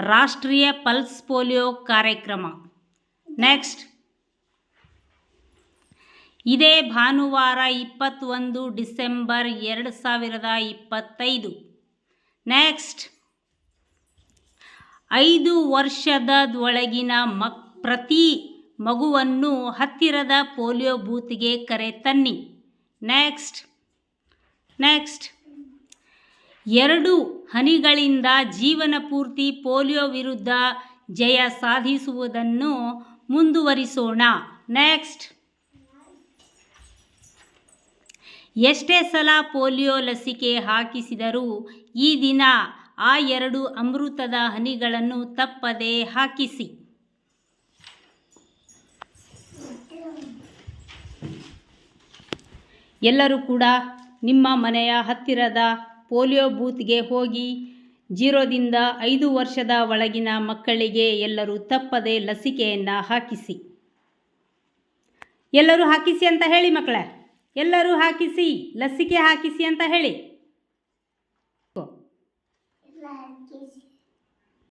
ರಾಷ್ಟ್ರೀಯ pulse polio ಕಾರ್ಯಕ್ರಮ. Next. ಇದೇ ಭಾನುವಾರ ಇಪ್ಪತ್ತೊಂದು ಡಿಸೆಂಬರ್ ಎರಡು ಸಾವಿರದ ಇಪ್ಪತ್ತೈದು. ನೆಕ್ಸ್ಟ್. ಐದು ವರ್ಷದ ಒಳಗಿನ ಮಕ್, ಪ್ರತಿ ಮಗುವನ್ನು ಹತ್ತಿರದ ಪೋಲಿಯೋ ಬೂತ್ಗೆ ಕರೆ ತನ್ನಿ. ನೆಕ್ಸ್ಟ್. ನೆಕ್ಸ್ಟ್. ಎರಡು ಹನಿಗಳಿಂದ ಜೀವನ ಪೂರ್ತಿ ಪೋಲಿಯೋ ವಿರುದ್ಧ ಜಯ ಸಾಧಿಸುವುದನ್ನು ಮುಂದುವರಿಸೋಣ. ನೆಕ್ಸ್ಟ್ ಎಷ್ಟೇ ಸಲ ಪೋಲಿಯೋ ಲಸಿಕೆ ಹಾಕಿಸಿದರೂ ಈ ದಿನ ಆ ಎರಡು ಅಮೃತದ ಹನಿಗಳನ್ನು ತಪ್ಪದೆ ಹಾಕಿಸಿ. ಎಲ್ಲರೂ ಕೂಡ ನಿಮ್ಮ ಮನೆಯ ಹತ್ತಿರದ ಪೋಲಿಯೋ ಬೂತ್ಗೆ ಹೋಗಿ ಜೀರೋದಿಂದ ಐದು ವರ್ಷದ ಒಳಗಿನ ಮಕ್ಕಳಿಗೆ ಎಲ್ಲರೂ ತಪ್ಪದೆ ಲಸಿಕೆಯನ್ನು ಹಾಕಿಸಿ. ಎಲ್ಲರೂ ಹಾಕಿಸಿ ಅಂತ ಹೇಳಿ ಮಕ್ಕಳ ಎಲ್ಲರೂ ಹಾಕಿಸಿ, ಲಸಿಕೆ ಹಾಕಿಸಿ ಅಂತ ಹೇಳಿ.